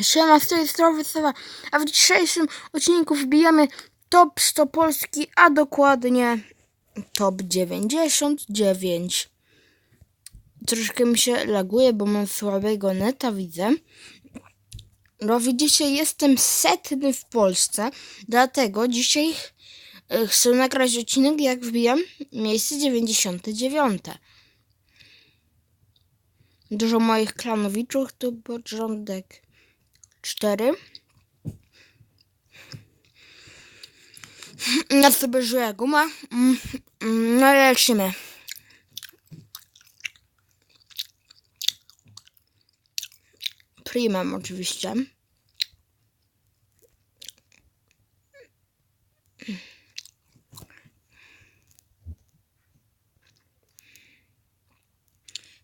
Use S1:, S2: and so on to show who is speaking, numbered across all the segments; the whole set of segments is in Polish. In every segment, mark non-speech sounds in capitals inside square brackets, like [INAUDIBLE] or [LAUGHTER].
S1: Siema, z tej strony Sowa, a w dzisiejszym odcinku wbijamy top 100 Polski, a dokładnie top 99. Troszkę mi się laguje, bo mam słabego neta, widzę. No widzicie, jestem setny w Polsce, dlatego dzisiaj e, chcę nagrać odcinek, jak wbijam miejsce 99. Dużo moich klanowiczów to porządek 4. Ja sobie. Mm, mm, No i lecimy. Primem oczywiście.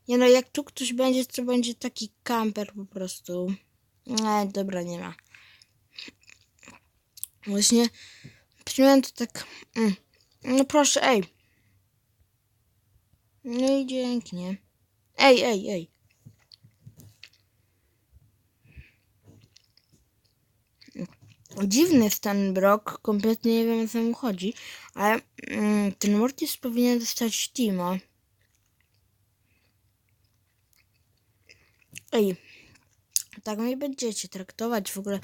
S1: Nie no, jak tu ktoś będzie, to będzie taki kamper po prostu. Nie, dobra, nie ma. Właśnie, przyjąłem to tak. Mm. No proszę, ej. No i dzięknie. Ej, ej, ej. Dziwny jest ten brok, kompletnie nie wiem o co mu chodzi, ale mm, ten Mortis powinien dostać Timo. Ej, tak mnie będziecie traktować w ogóle.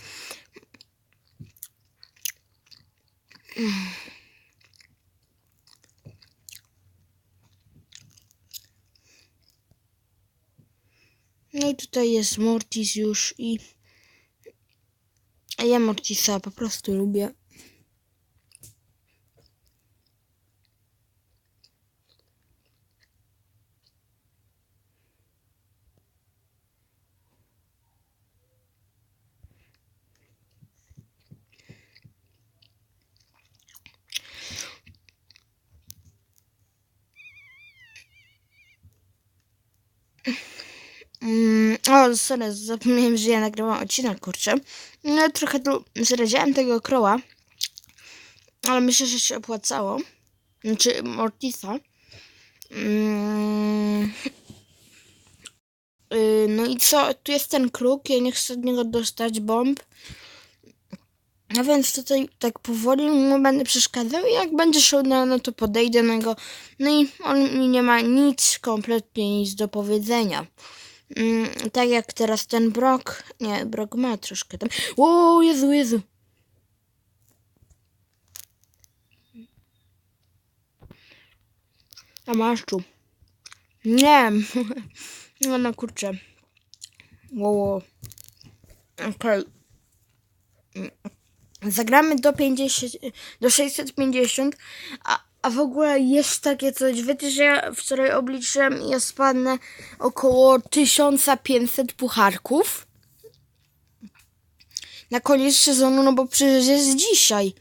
S1: No i tutaj jest Mortis już i ja Mortisa po prostu lubię. Mm, o, sorry, zapomniałem, że ja nagrywam odcinek, kurczę. No, trochę tu zradziałem tego kroła, ale myślę, że się opłacało. Znaczy, Mortisa. Mm. Y, No i co? Tu jest ten kruk, ja nie chcę od niego dostać bomb. A więc tutaj tak powoli mu będę przeszkadzał i jak będzie szedł na no to podejdę na niego. No i on mi nie ma nic, kompletnie nic do powiedzenia. Mm, tak jak teraz ten Brok. Nie, Brok ma troszkę tam. O, Jezu, Jezu. A masz tu. Nie. [LAUGHS] No, no kurczę. Wow. Okej. Mm. Zagramy do 50, do 650, a, a w ogóle jest takie coś, wiecie, że ja wczoraj obliczyłem i ja spadnę około 1500 pucharków na koniec sezonu, no bo przecież jest dzisiaj.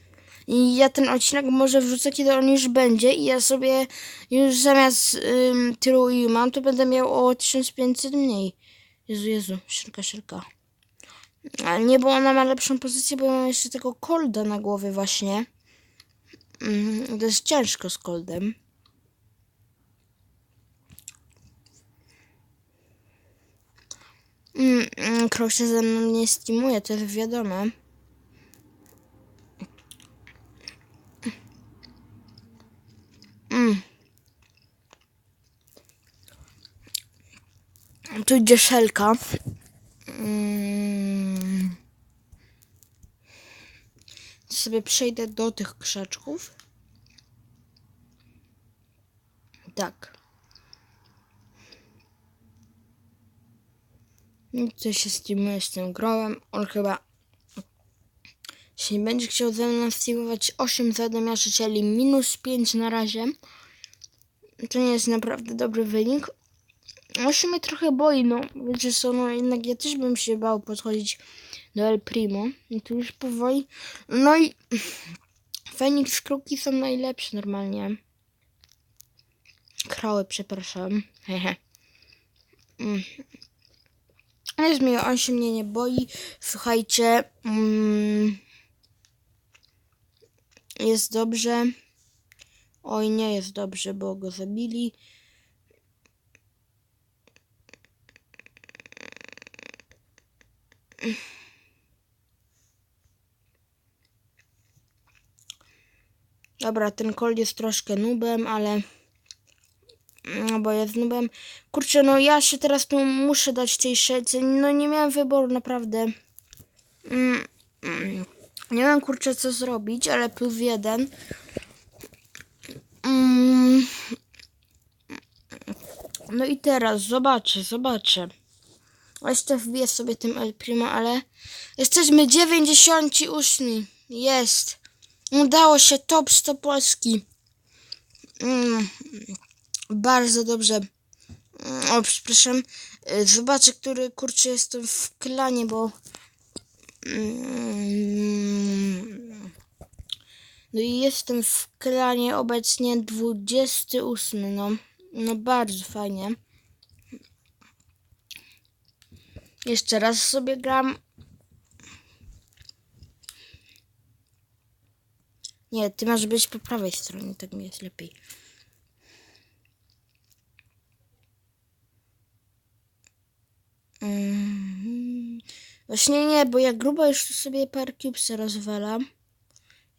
S1: I ja ten odcinek może wrzucę, kiedy on już będzie i ja sobie już zamiast ym, tylu i mam, to będę miał o 1500 mniej. Jezu, Jezu, szybka, szybka. Ale nie, bo ona ma lepszą pozycję, bo mam jeszcze tego kolda na głowie właśnie. Mm, to jest ciężko z koldem. Mm, mm, Crow się ze mną nie stimuje, to jest wiadome. Mm. Tu idzie szelka. Mm. Sobie przejdę do tych krzaczków. Tak. I Tutaj się steamuje z tym growem. On chyba nie będzie chciał ze mną steamować 8 zadamiarzy, czyli minus 5 na razie. To nie jest naprawdę dobry wynik. On się mnie trochę boi, no. Wiecie co, no jednak ja też bym się bał podchodzić do El Primo. I tu już powoli. No i [SNIFFS] Feniks kruki są najlepsze normalnie. Krały, przepraszam. Hehe. Mm. Jest mi, on się mnie nie boi. Słuchajcie. Mm, jest dobrze. Oj, nie jest dobrze, bo go zabili. Dobra, ten Colt jest troszkę nubem, ale... No bo jest nubem. Kurczę, no ja się teraz tu muszę dać tej szelce. No nie miałem wyboru, naprawdę. Mm, mm. Nie wiem, kurczę, co zrobić, ale plus jeden. Mm. No i teraz zobaczę, zobaczę. Jeszcze wbiję sobie tym El Primo, ale jesteśmy 98. Jest. Udało się top 100 Polski. Mm. Bardzo dobrze. Mm, O, przepraszam. Y, Zobaczę, który kurczę jestem w klanie, bo. Mm. No i jestem w klanie obecnie 28. No, no bardzo fajnie. Jeszcze raz sobie gram. Nie, ty masz być po prawej stronie, tak mi jest lepiej. Mhm. Właśnie nie, bo ja grubo już tu sobie par cubes rozwalam.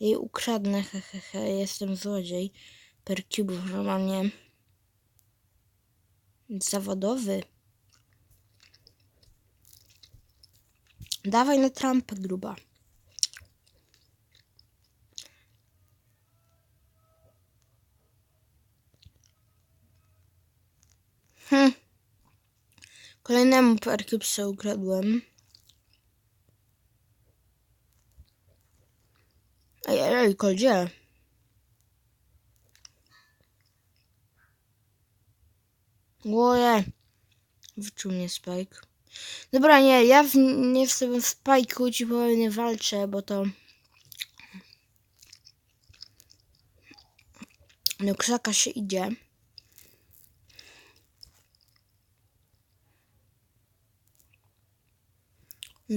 S1: I ukradnę, hehehe, jestem złodziej. Per cubów normalnie. Zawodowy. Dawaj na trampę gruba. Hm. Kolejnemu perkipsa ukradłem. Ej, ej, koldzie. Łoje. Wyczuł mnie Spike. Dobra, nie, ja w, nie w sobie Spike'u ci powiem nie walczę, bo to... Do krzaka się idzie.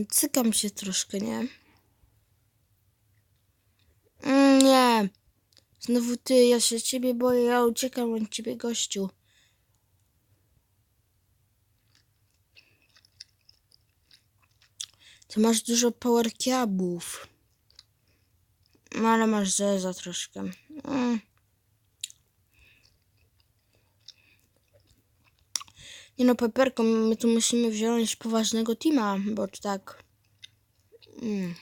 S1: Cykam się troszkę, nie? Mm, nie. Znowu ty, ja się ciebie boję, ja uciekam od ciebie, gościu. Ty masz dużo power kiabów. No ale masz zeza troszkę. Mm. Nie no, Peperko, my tu musimy wziąć poważnego teama, bo tak... Mm.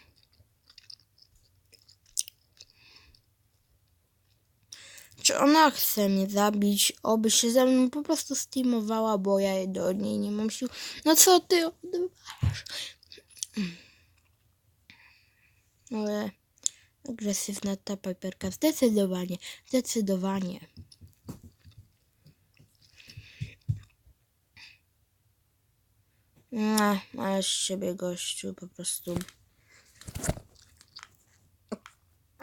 S1: Czy ona chce mnie zabić? Oby się ze mną po prostu steamowała, bo ja do niej nie mam sił. No co ty odwalasz? Ale agresywna ta Piperka. Zdecydowanie, zdecydowanie. Nie, ale z siebie gościu po prostu.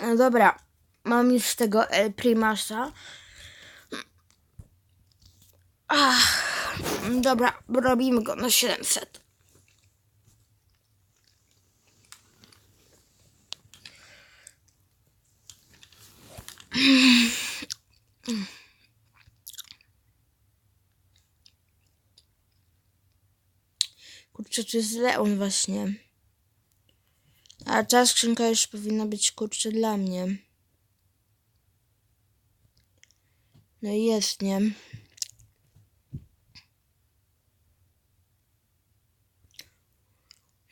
S1: No dobra, mam już tego El Primasa. Ach, dobra, robimy go na 700. Kurczę, to jest Leon właśnie. A ta skrzynka już powinna być kurczę dla mnie. No i jest, nie?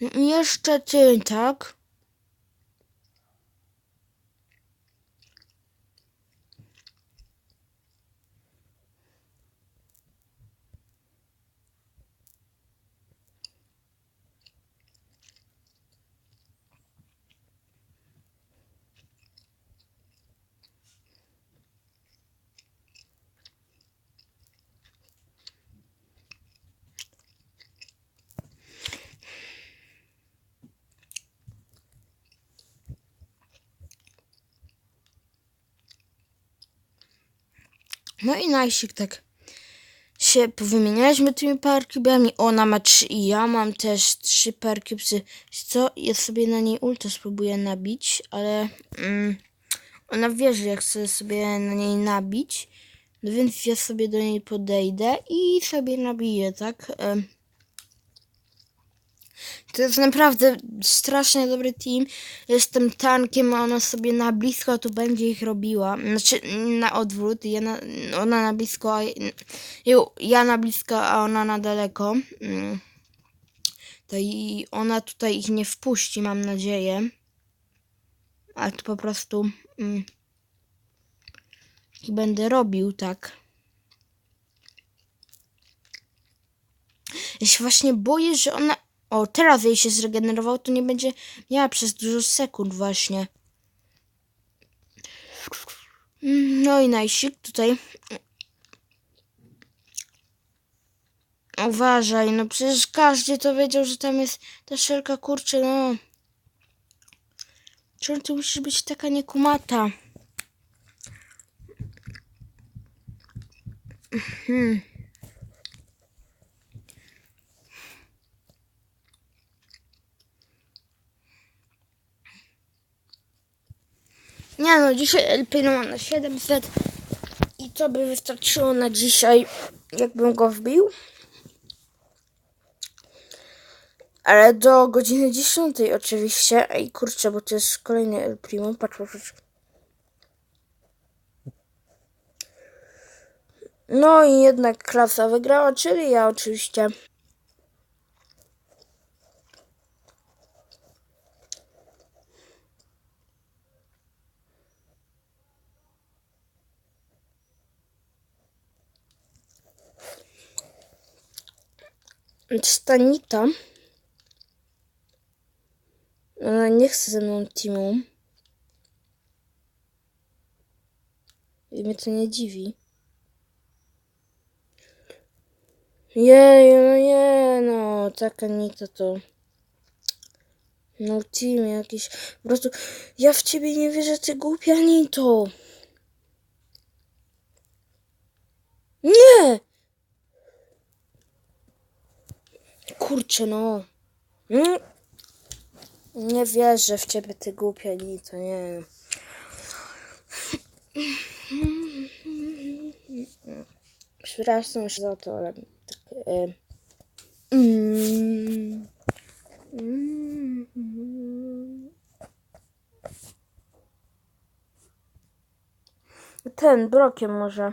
S1: I Jeszcze ty, tak? No i najsik tak się powymienialiśmy tymi parkubami. Ona ma trzy i ja mam też trzy parkubsy. Co? Ja sobie na niej ulta spróbuję nabić, ale mm, ona wie, że ja chcę sobie na niej nabić. No więc ja sobie do niej podejdę i sobie nabiję, tak? To jest naprawdę strasznie dobry team. Jestem tankiem, a ona sobie na blisko tu będzie ich robiła. Znaczy na odwrót. Ja na, ona na blisko, a ja- na blisko, a ona na daleko. Mm. To i ona tutaj ich nie wpuści, mam nadzieję. Ale to po prostu mm, będę robił, tak. Ja się właśnie boję, że ona. O, teraz jej się zregenerował, to nie będzie miała przez dużo sekund właśnie. No i najsik tutaj. Uważaj, no przecież każdy to wiedział, że tam jest ta szelka, kurczę, no. Czemu ty musisz być taka niekumata? Hmm. Nie no, dzisiaj LP no na 700 i to by wystarczyło na dzisiaj, jakbym go wbił. Ale do godziny 10 oczywiście. Ej, kurczę, bo to jest kolejny El Primo. Patrz, patrz. No i jednak klasa wygrała, czyli ja oczywiście. Stanita. Ona nie chce ze mną teamu. I mnie to nie dziwi. Jej, no no, taka Nita to... No team jakiś... Po prostu... Ja w ciebie nie wierzę, ty głupia Nito! Nie! Kurczę, no. Mm. Nie wierzę w ciebie, ty głupia Nito, nie. Przepraszam się za to, ale tak... Mm, ten, brokiem może.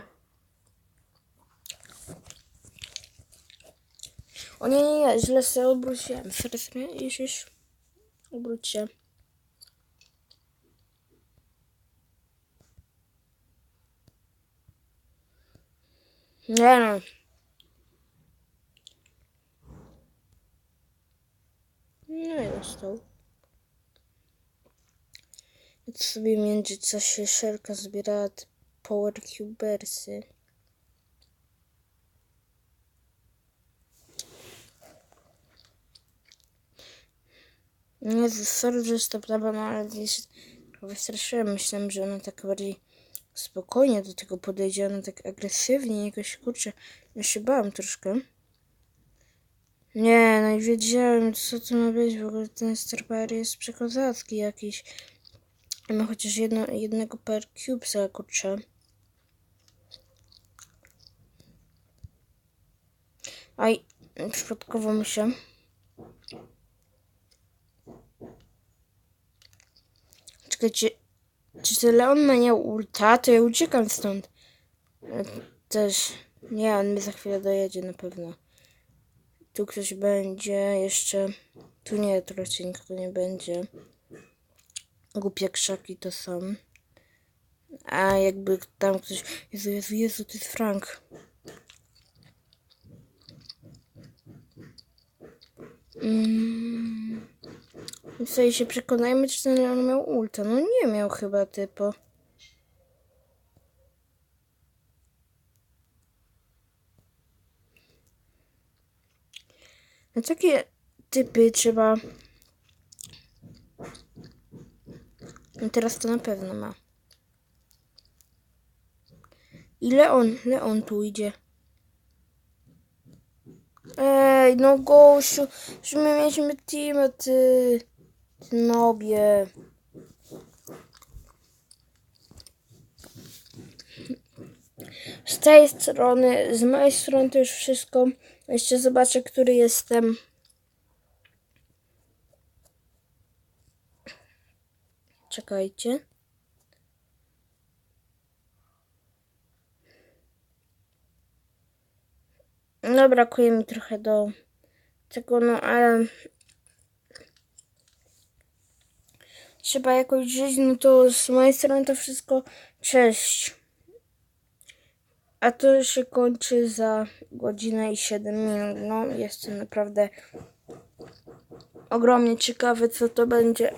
S1: O nie, nie, nie, źle sobie obróciłem. Sorry, już, już. Obróć się. Nie no. No i dostał. Więc sobie w międzyczasie Szelka zbierała te Power Cubersy. Nie, sorry, że jest to prawda, no ale gdzieś wystraszyłem. Myślałem, że ona tak bardziej spokojnie do tego podejdzie, ona tak agresywnie, jakoś kurczę. Ja się bałam troszkę. Nie, no i wiedziałem, co to ma być. W ogóle ten Star Power jest przekozacki jakiś. Ma chociaż jedno, jednego per cubesa, kurczę. Aj, przypadkowo mi się. Czekajcie, czy to Leon ma nie ulta, to ja uciekam stąd. E, Też, nie, on mnie za chwilę dojedzie na pewno. Tu ktoś będzie, jeszcze, tu nie, raczej nikogo nie będzie. Głupie krzaki to są. A jakby tam ktoś, Jezu, Jezu, Jezu, to jest Frank. Mm. I sobie się przekonajmy, czy ten Leon miał ulta. No nie miał chyba typo. Na takie typy trzeba... No teraz to na pewno ma. I Leon, Leon tu idzie. Ej, no gościu, że my mieliśmy team, ty Nobie. Z tej strony, z mojej strony to już wszystko. Jeszcze zobaczę, który jestem. Czekajcie. No, brakuje mi trochę do tego, no ale trzeba jakoś żyć, no to z mojej strony to wszystko. Cześć. A to się kończy za godzinę i 7 minut. No, jestem naprawdę ogromnie ciekawy, co to będzie.